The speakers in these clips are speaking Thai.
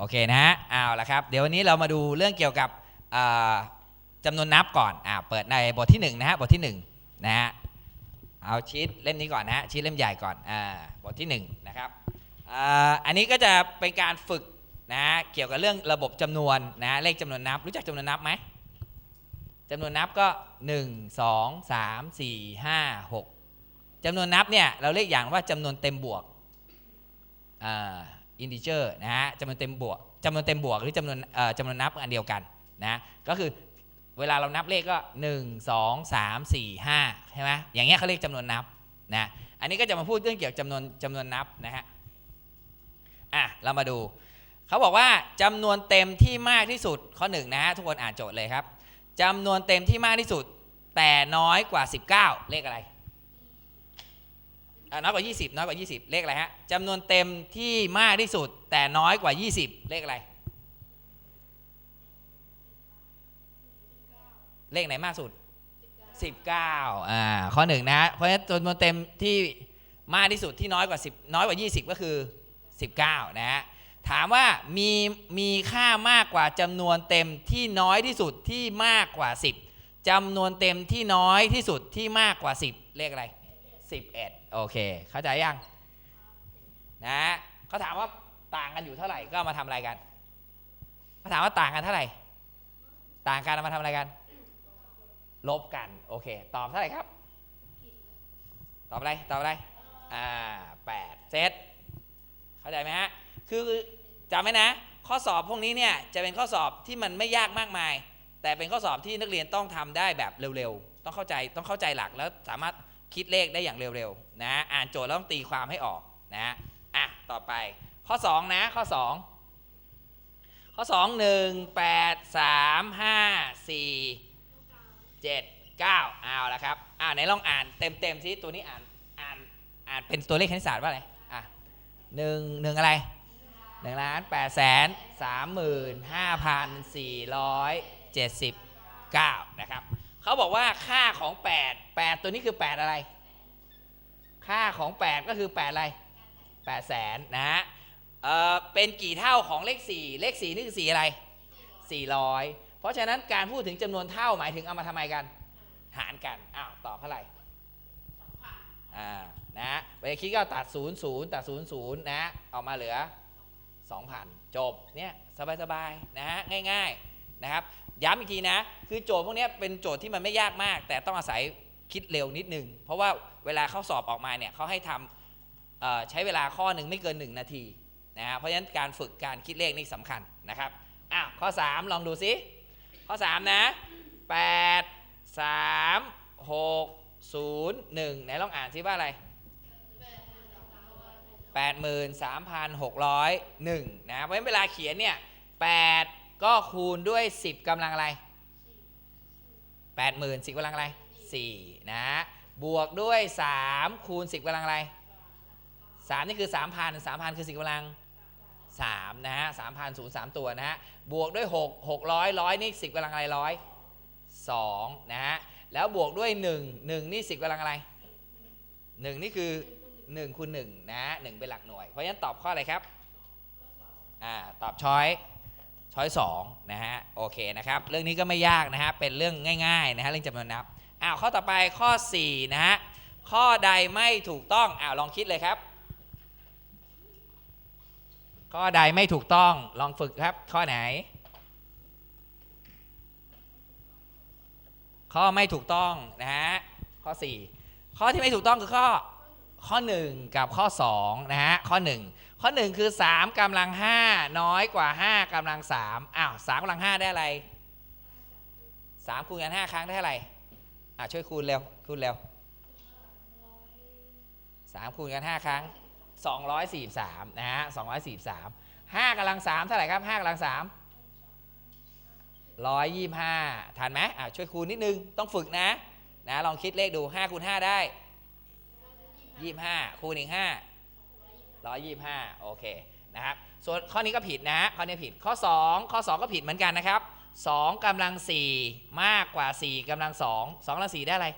โอเคนะฮะเอาละครับ เดี๋ยววันนี้เรามาดูเรื่องเกี่ยวกับอ่าจำนวนนับก่อนอ่าเปิดในบทที่1นะฮะบทที่1นะฮะเอาชีตเล่มนี้ก่อนนะฮะชีตเล่มใหญ่ก่อนอ่าบทที่1นะครับอ่าอันนี้ก็จะเป็นการฝึกนะฮะเกี่ยวกับเรื่องระบบจำนวนนะเลขจำนวนนับ รู้จักจำนวนนับไหมจำนวนนับก็ 1 2 3 4 5 6จำนวนนับเนี่ยเราเรียกอย่างว่าจำนวนเต็มบวกอ่า อินดิเจอร์นะฮะจำนวนเต็มบวกจำนวนเต็มบวกหรือจำนวนจำนวนนับอันเดียวกันนะก็คือเวลาเรานับเลขก็ 1 2 3 4 5ใช่ไหมอย่างเงี้ยเขาเรียกจำนวนนับนะอันนี้ก็จะมาพูดเรื่องเกี่ยวกับจำนวนจำนวนนับนะฮะอะเรามาดูเขาบอกว่าจำนวนเต็มที่มากที่สุดข้อหนึ่งนะฮะทุกคนอ่านโจทย์เลยครับจำนวนเต็มที่มากที่สุด แต่น้อยกว่า 19 เลขอะไร น้อยกว่า 20 น้อยกว่า 20 เลขอะไรฮะจำนวนเต็มที่มากที่สุด แต่น้อยกว่า 20 เลขอะไร เลขไหนมากสุด 19อ่าข้อหนึ่งนะฮะเพราะฉะนั้นจำนวนเต็มที่มากที่สุดที่น้อยกว่า 10 น้อยกว่า 20 ก็คือ 19 นะฮะถามว่ามีมีค่ามากกว่าจำนวนเต็มที่น้อยที่สุดที่มากกว่า 10จำนวนเต็มที่น้อยที่สุดที่มากกว่า 10 เลขอะไร 11 โอเค เข้าใจยัง นะเขาถามว่าต่างกันอยู่เท่าไหร่ก็มาทำอะไรกันเขาถามว่าต่างกันเท่าไหร่ ต่างกันเอามาทำอะไรกัน ลบกัน โอเค ตอบเท่าไหร่ครับ ตอบอะไร ตอบอะไร อ่าแปดเซตเข้าใจไหมฮะ คือจำไว้นะ ข้อสอบพวกนี้เนี่ยจะเป็นข้อสอบที่มันไม่ยากมากมาย แต่เป็นข้อสอบที่นักเรียนต้องทำได้แบบเร็วๆ ต้องเข้าใจ ต้องเข้าใจหลักแล้วสามารถ คิดเลขได้อย่างเร็วๆนะอ่านโจทย์แล้วต้องตีความให้ออกนะอะต่อไปข้อ 2 นะข้อ 2 ข้อ 2 1 8 3 5 4 7 9เอาละครับอ่าไหนลองอ่านเต็มๆซิตัวนี้อ่านอ่านอ่านเป็นตัวเลขคณิตศาสตร์ว่าอะไรอะหนึ่งหนึ่งอะไรหนึ่งล้านแปดแสนสามหมื่นห้าพันสี่ร้อยเจ็ดสิบเก้านะครับ เขาบอกว่าค่าของ 8 8 ตัวนี้คือ 8 อะไร ค่าของ 8 ก็คือ 8 อะไร8แสนนะฮะเออเป็นกี่เท่าของเลข 4 เลข 4 นี่คือ 4 อะไร 400 เพราะฉะนั้นการพูดถึงจำนวนเท่าหมายถึงเอามาทำไมกัน หารกัน อ้าวตอบเท่าไหร่อ่านะฮะเวลาคิดก็ตัด 0 0 ตัด 0 0นะฮะออกมาเหลือ 2,000 จบเนี่ยสบายๆนะฮะง่ายๆนะครับ ย้ำอีกทีนะ คือโจทย์พวกนี้เป็นโจทย์ที่มันไม่ยากมาก แต่ต้องอาศัยคิดเร็วนิดนึง เพราะว่าเวลาเขาสอบออกมาเนี่ยเขาให้ทำใช้เวลาข้อหนึ่งไม่เกิน 1 นาทีนะฮะเพราะฉะนั้นการฝึกการคิดเลขนี่สำคัญนะครับอ้าวข้อ 3 ลองดูซิข้อ 3 นะ 8 3 6 0 1ไหนลองอ่านซิว่าอะไร 83,601นะเพราะฉะนั้นเวลาเขียนเนี่ย8 ก็คูณด้วย 10กำลังอะไร 80,000 10กำลังอะไร4นะบวกด้วย 3 คูณ 10กำลังอะไร 3 นี่คือ 3,000 3,000 คือ 10กำลัง3นะฮะ3,000ศูนย์3ตัวนะฮะบวกด้วย 6 600 100 นี่ 10กำลังอะไรร้อย2นะฮะแล้วบวกด้วย 1 1 นี่ 10กำลังอะไร 1 นี่คือ1คูณ1นะ1เป็นหลักหน่วย เพราะฉะนั้นตอบข้ออะไรครับอ่าตอบช้อย ช้อยสองนะฮะโอเคนะครับเรื่องนี้ก็ไม่ยากนะฮะเป็นเรื่องง่ายๆนะฮะเรื่องจำนวนนับอ้าวข้อต่อไปข้อ4นะฮะข้อใดไม่ถูกต้องอ้าวลองคิดเลยครับ ข้อใดไม่ถูกต้องลองฝึกครับ ข้อไหน ข้อไม่ถูกต้องนะฮะข้อ 4 ข้อที่ไม่ถูกต้องคือข้อ ข้อ 1 กับข้อ2นะฮะข้อ 1 ข้อ 1 คือ 3กำลัง 5 น้อยกว่า 5กำลัง3อ้าว3กำลัง 5 ได้อะไร 3คูณกัน 5 ครั้งได้อะไรอะช่วยคูณเร็วคูณเร็ว3คูณกัน 5 ครั้ง 243นะฮะ243 5กำลัง 3 เท่าไหร่ครับ5กำลัง 3 125ทันไหมอะช่วยคูณนิดนึงต้องฝึกนะนะลองคิดเลขดู5คูณ5ได้ 25 คูณอีก5 125 โอเคนะครับ ส่วนข้อนี้ก็ผิดนะฮะข้อนี้ผิด ข้อ 2 ข้อ 2 ก็ผิดเหมือนกันนะครับ2กำลัง 4 มากกว่า 4กำลัง 2 2กำลัง 4 ได้อะไร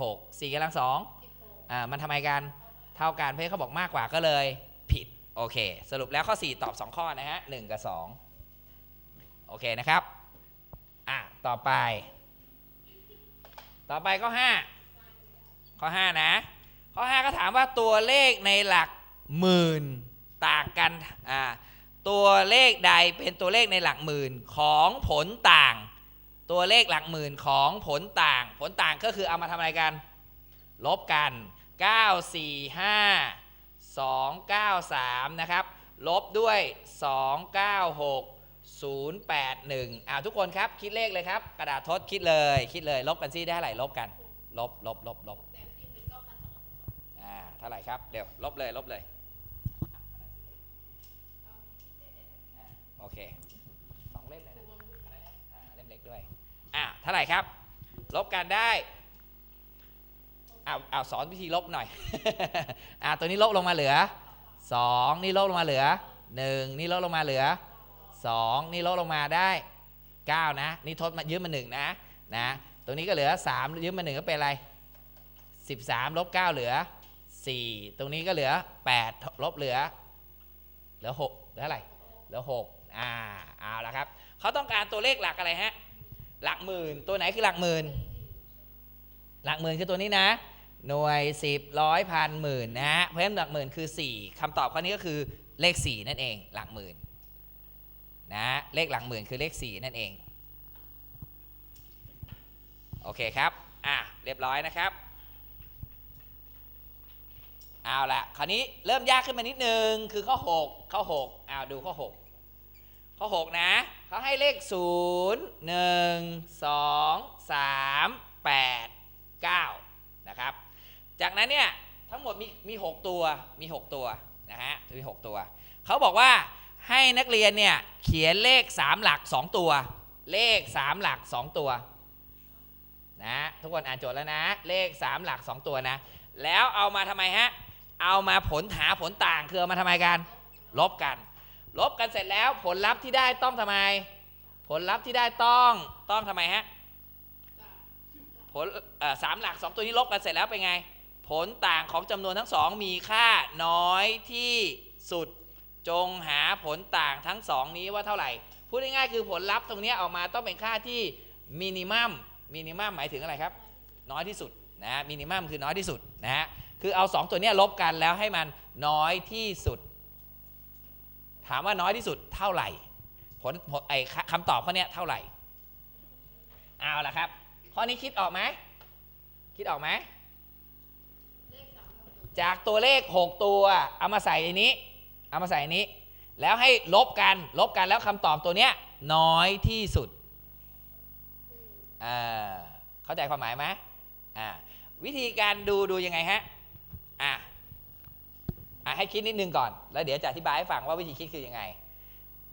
16 4กำลัง2อ่า มันทำไมกัน เท่ากันเพราะเขาบอกมากกว่าก็เลยผิด โอเค สรุปแล้วข้อ 4 ตอบ 2 ข้อนะฮะ1กับ 2 โอเคนะครับ อะ ต่อไป ต่อไปข้อ 5 ข้อ 5 นะ ข้อ 5 ก็ถามว่าตัวเลขในหลักหมื่นต่างกันอ่าตัวเลขใดเป็นตัวเลขในหลักหมื่นของผลต่าง ตัวเลขหลักหมื่นของผลต่าง ผลต่างก็คือเอามาทำอะไรกัน ลบกัน 9 4 5 2 9 3 นะครับ ลบด้วย 2 9 6 0 8 1อ่าทุกคนครับ คิดเลขเลยครับ กระดาษทดคิดเลย คิดเลย ลบกันซิได้เท่าไหร่ลบกัน ลบลบลบลบาเท่าไหร่ครับเดี๋ยวลบเลยลบเลยโอเคสองเล่มเลยนะเล่มเล็กด้วยอ่าเท่าไหร่ครับ ลบกันได้เอาเอาสอนวิธีลบหน่อยอ่าตัวนี้ลบลงมาเหลือ 2 นี่ลบลงมาเหลือ 1 นี่ลบลงมาเหลือ 2 นี่ลบลงมาได้ 9 นะ นี่ทดมายืมมา1นะนะ ตรงนี้ก็เหลือ 3 ยืมมา1ก็เป็นอะไร 13ลบ9เหลือ 4 ตรงนี้ก็เหลือ 8 ลบเหลือ เหลือ6เหลืออะไรเหลือ6อ่าเอาละครับเขาต้องการตัวเลขหลักอะไรฮะหลักหมื่นตัวไหนคือหลักหมื่นหลักหมื่นคือตัวนี้นะ หน่วยสิบร้อยพันหมื่นนะฮะเพราะฉะนั้นหลักหมื่นคือ 4คำตอบข้อนี้ก็คือเลข 4 นั่นเอง หลักหมื่นนะเลขหลักหมื่นคือเลข 4 นั่นเอง โอเคครับ อะ เรียบร้อยนะครับ เอาละคราวนี้เริ่มยากขึ้นมานิดนึงคือข้อ 6 ข้อ6อ้าดูข้อ 6 ข้อ 6 นะเขาให้เลข 0 1 2 3 8 9 นะครับ จากนั้นเนี่ยทั้งหมดมีมี 6 ตัวมี 6 ตัวนะฮะมี 6 ตัว เขาบอกว่าให้นักเรียนเนี่ยเขียนเลข 3 หลัก 2 ตัว เลข 3 หลัก 2 ตัวนะทุกคนอ่านโจทย์แล้วนะ เลข 3 หลัก 2 ตัวนะ แล้วเอามาทำไมฮะ เอามาผลหาผลต่างคือเอามาทำไมกันลบกัน ลบกันเสร็จแล้วผลลัพธ์ที่ได้ต้องทำไม ผลลัพธ์ที่ได้ต้องต้องทำไมฮะผลสามหลักสองตัวนี้ลบกันเสร็จแล้วเป็นไง ผลต่างของจำนวนทั้งสองมีค่าน้อยที่สุดจงหาผลต่างทั้งสองนี้ว่าเท่าไหร่ พูดง่ายๆคือผลลัพธ์ตรงนี้ออกมาต้องเป็นค่าที่มินิมัมมินิมัมหมายถึงอะไรครับ น้อยที่สุดนะมินิมัมคือน้อยที่สุดนะฮะ คือเอา 2 ตัวนี้ลบกันแล้วให้มันน้อยที่สุด ถามว่าน้อยที่สุดเท่าไหร่ ผลไอ้คำตอบข้อเนี้ยเท่าไหร่ เอาละครับ ข้อนี้คิดออกไหม คิดออกไหม จากตัวเลข 6 ตัว เอามาใส่ในนี้ เอามาใส่ในนี้ แล้วให้ลบกัน ลบกันแล้วคำตอบตัวเนี้ยน้อยที่สุดอ่าเข้าใจความหมายไหมอ่าวิธีการดูดูยังไงฮะ อะอะให้คิดนิดนึงก่อน แล้วเดี๋ยวจะอธิบายให้ฟังว่าวิธีคิดคือยังไง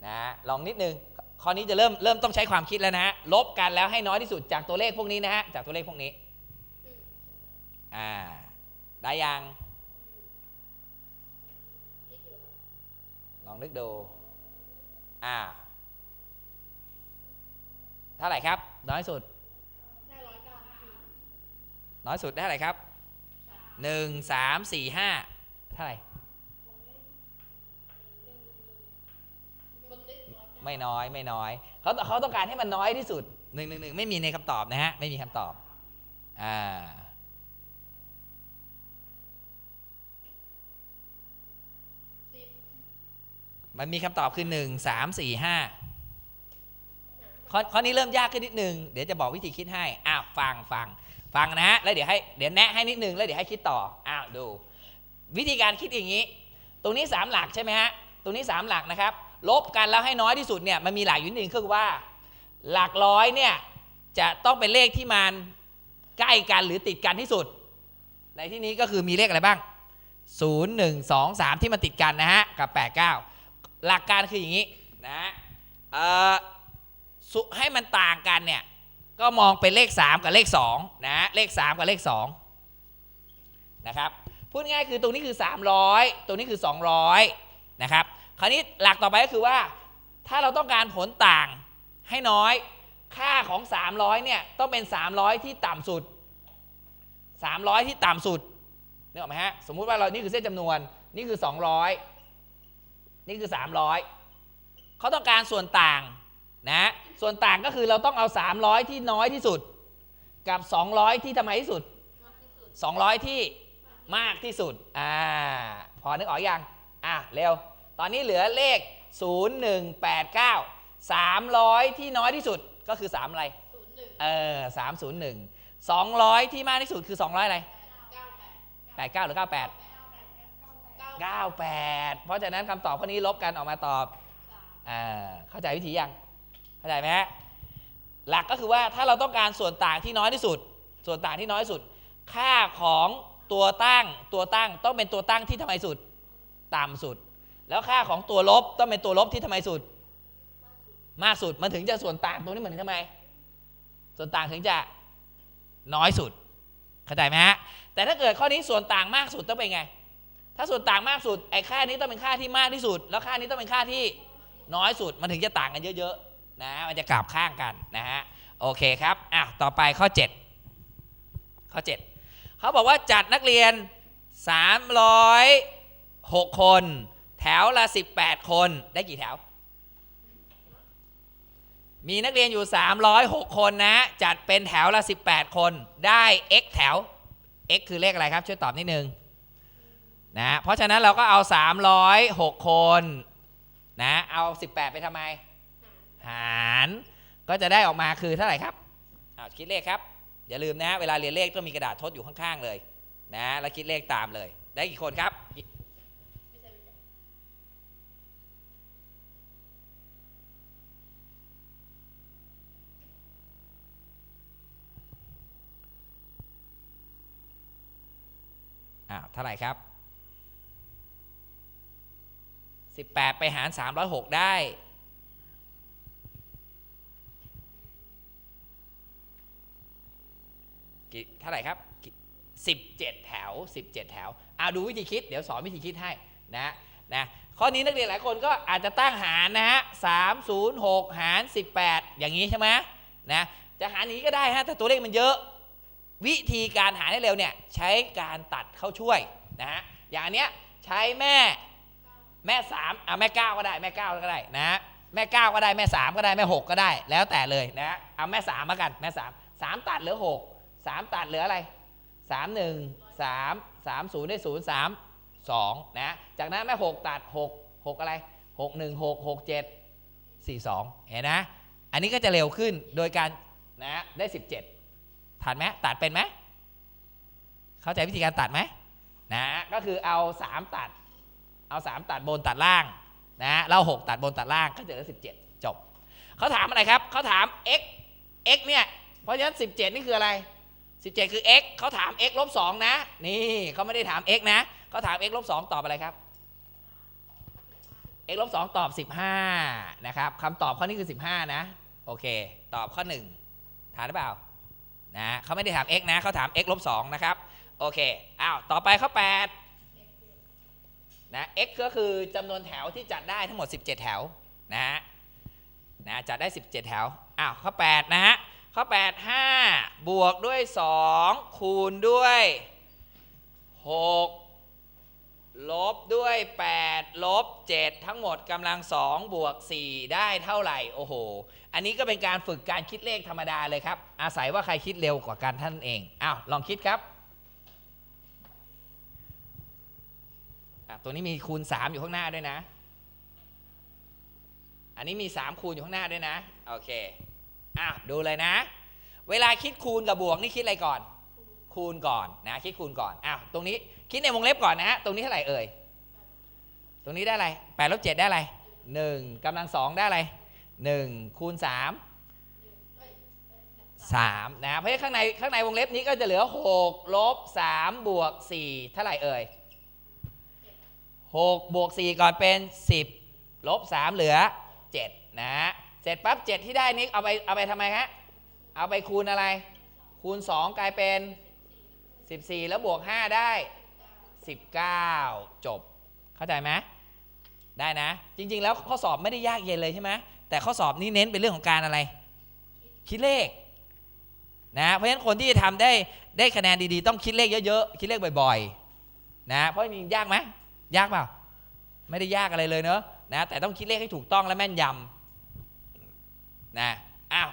นะลองนิดนึงข้อนี้จะเริ่มเริ่มต้องใช้ความคิดแล้วนะฮะลบกันแล้วให้น้อยที่สุดจากตัวเลขพวกนี้นะฮะจากตัวเลขพวกนี้อ่าได้ยังลองนึกดูอ่าเท่าไหร่ครับ น้อยสุด น้อยสุดได้เท่าไหร่ครับ หนึ่งสามสี่ห้าเท่าไหร่ ไม่น้อยไม่น้อยเขาเขาต้องการให้มันน้อยที่สุดหนึ่งหนึ่งหนึ่งไม่มีในคำตอบนะฮะ ไม่มีคำตอบ อ่ามันมีคำตอบคือหนึ่งสามสี่ห้าข้อข้อนี้เริ่มยากขึ้นนิดนึง เดี๋ยวจะบอกวิธีคิดให้ อ้าว ฟังฟัง ฟังนะฮะแล้วเดี๋ยวให้เดี๋ยวแนะให้นิดนึงแล้วเดี๋ยวให้คิดต่ออ้าวดู วิธีการคิดอย่างนี้ ตรงนี้ 3 หลักใช่ไหมฮะตรงนี้ 3 หลักนะครับ ลบกันแล้วให้น้อยที่สุดเนี่ยมันมีหลักอยู่นิดนึงคือว่า หลักร้อยเนี่ยจะต้องเป็นเลขที่มันใกล้กันหรือติดกันที่สุด ในที่นี้ก็คือมีเลขอะไรบ้าง 0 1 2 3 ที่มันติดกันนะฮะกับ 8 9 หลักการคืออย่างนี้นะฮะเอ่อสุให้มันต่างกันเนี่ย ก็มองเป็นเลข 3 กับเลข2นะฮะเลข 3 กับเลข2นะครับพูดง่ายคือตรงนี้คือ 300 ตรงนี้คือ 200นะครับคราวนี้หลักต่อไปก็คือว่าถ้าเราต้องการผลต่างให้น้อย ค่าของ 300เนี่ยต้องเป็น 300 ที่ต่ำสุด 300 ที่ต่ำสุดนึกออกไหมฮะสมมุติว่าเรานี่คือเส้นจำนวนนี่คือ 200 นี่คือ 300เขาต้องการส่วนต่าง นะส่วนต่างก็คือเราต้องเอา 300 ที่น้อยที่สุด กับ 200 ที่ทำไมที่สุด 200 ที่มากที่สุดอ่าพอนึกออกยังอะเร็ว ตอนนี้เหลือเลข 0189 300 ที่น้อยที่สุดก็คือ 3 อะไรเออ301 200 ที่มากที่สุดคือ 200 อะไร 89 หรือ 98 98 เพราะฉะนั้นคำตอบข้อนี้ลบกันออกมาตอบอ่าเข้าใจวิธียังเข้าใจไหมฮะหลักก็คือว่าถ้าเราต้องการส่วนต่างที่น้อยที่สุด ส่วนต่างที่น้อยที่สุด ค่าของตัวตั้งตัวตั้งต้องเป็นตัวตั้งที่ทำไมสุด ต่ำสุด แล้วค่าของตัวลบต้องเป็นตัวลบที่ทำไมสุด มากสุดมันถึงจะส่วนต่างตรงนี้มันถึงทำไม ส่วนต่างถึงจะน้อยสุดเข้าใจไหมฮะแต่ถ้าเกิดข้อนี้ส่วนต่างมากสุดต้องเป็นไง ถ้าส่วนต่างมากสุดไอ้ค่านี้ต้องเป็นค่าที่มากที่สุด แล้วค่านี้ต้องเป็นค่าที่น้อยสุดมันถึงจะต่างกันเยอะๆ นะมันจะกลับข้างกันนะฮะโอเคครับอะต่อไปข้อ 7 ข้อ 7 เขาบอกว่าจัดนักเรียน 306 คน แถวละ 18 คนได้กี่แถว มีนักเรียนอยู่ 306 คนนะ จัดเป็นแถวละ 18 คนได้ x แถว x คือเลขอะไรครับ ช่วยตอบนิดนึงนะเพราะฉะนั้นเราก็เอา 306 คนนะเอา 18 ไปทำไม หาร ก็จะได้ออกมาคือเท่าไหร่ครับอ้าคิดเลขครับ อย่าลืมนะเวลาเรียนเลขต้องมีกระดาษทดอยู่ข้างๆเลยนะแล้วคิดเลขตามเลย ได้กี่คนครับอ้าวเท่าไหร่ครับ 18 ไปหาร 306 ได้ กี่เท่าไหร่ครับ 17 แถว 17 แถวเอาดูวิธีคิด เดี๋ยวสอนวิธีคิดให้นะนะข้อนี้นักเรียนหลายคนก็อาจจะตั้งหารนะฮะ306 หาร 18 อย่างนี้ใช่ไหมนะจะหารนี้ก็ได้ฮะแต่ตัวเลขมันเยอะ วิธีการหารให้เร็วเนี่ยใช้การตัดเข้าช่วยนะฮะอย่างอันเนี้ยใช้แม่แม่สามอะแม่เก้าก็ได้แม่เก้าก็ได้นะแม่เก้าก็ได้แม่สามก็ได้แม่หกก็ได้ แล้วแต่เลยนะฮะเอาแม่สามมากันแม่สามสามตัดเหลือหก สามตัดเหลืออะไรสามหนึ่งสามสามศูนย์ได้ศูนย์สามสองนะจากนั้นแม่หกตัดหกหกอะไรหกหนึ่งหกหกเจ็ดสี่สองเห็นนะ อันนี้ก็จะเร็วขึ้นโดยการนะได้สิบเจ็ดทันไหมตัดเป็นไหมเข้าใจวิธีการตัดไหมนะก็คือเอา3ตัด เอา3ตัดบนตัดล่างนะเรา6ตัดบนตัดล่างก็จะเหลือ17จบเขาถามอะไรครับเขาถาม x x เนี่ยเพราะฉะนั้น17นี่คืออะไร 17 คือ x เขาถาม x ลบ2นะ นี่เขาไม่ได้ถาม x นะเขาถาม x ลบ2ตอบอะไรครับ x ลบ2ตอบ 15 นะครับคำตอบข้อนี้คือ 15 นะ โอเค ตอบข้อ1ทานหรือเปล่า นะเขาไม่ได้ถาม x นะเขาถาม x ลบ2นะครับ โอเค อ้าว ต่อไปข้อ 8 นะ x ก็คือจำนวนแถวที่จัดได้ทั้งหมด 17 แถว นะฮะ นะ จัดได้ 17 แถว อ้าว ข้อ 8 นะฮะ ข้อ8 5 บวกด้วย 2 คูณด้วย 6 ลบด้วย 8 ลบ 7 ทั้งหมดกำลัง 2 บวก 4 ได้เท่าไหร่ โอ้โห อันนี้ก็เป็นการฝึกการคิดเลขธรรมดาเลยครับ อาศัยว่าใครคิดเร็วกว่ากันท่านเอง อ้าว ลองคิดครับ ตัวนี้มีคูณ 3 อยู่ข้างหน้าด้วยนะ อันนี้มี 3 คูณอยู่ข้างหน้าด้วยนะ โอเค อ้าวดูเลยนะ เวลาคิดคูณกับบวกนี่คิดอะไรก่อน คูณก่อนนะคิดคูณก่อนอ้าวตรงนี้คิดในวงเล็บก่อนนะฮะตรงนี้เท่าไหร่เอ่ยตรงนี้ได้อะไร8ลบ7ได้อะไร1กำลัง2ได้อะไร1คูณ3 3นะเพราะฉะนั้นข้างในข้างในวงเล็บนี้ก็จะเหลือ6ลบ3บวก4เท่าไหร่เอ่ย6บวก4ก่อนเป็น10ลบ3เหลือ7นะฮะ เสร็จปั๊บ7ที่ได้นี้เอาไปเอาไปทำไมฮะเอาไปคูณอะไร คูณ 2 กลายเป็น 14 แล้วบวก 5 ได้ 19 จบ เข้าใจไหมได้นะ จริง ๆ แล้วข้อสอบไม่ได้ยากเย็นเลยใช่ไหมแต่ข้อสอบนี้เน้นเป็นเรื่องของการอะไร คิดเลขนะเพราะฉะนั้นคนที่จะทำได้ได้คะแนนดีๆ ต้องคิดเลขเยอะๆ คิดเลขบ่อยๆนะเพราะจริงยากไหมยากเปล่า ไม่ได้ยากอะไรเลยเนอะนะแต่ต้องคิดเลขให้ถูกต้องและแม่นยำ นะอ้าว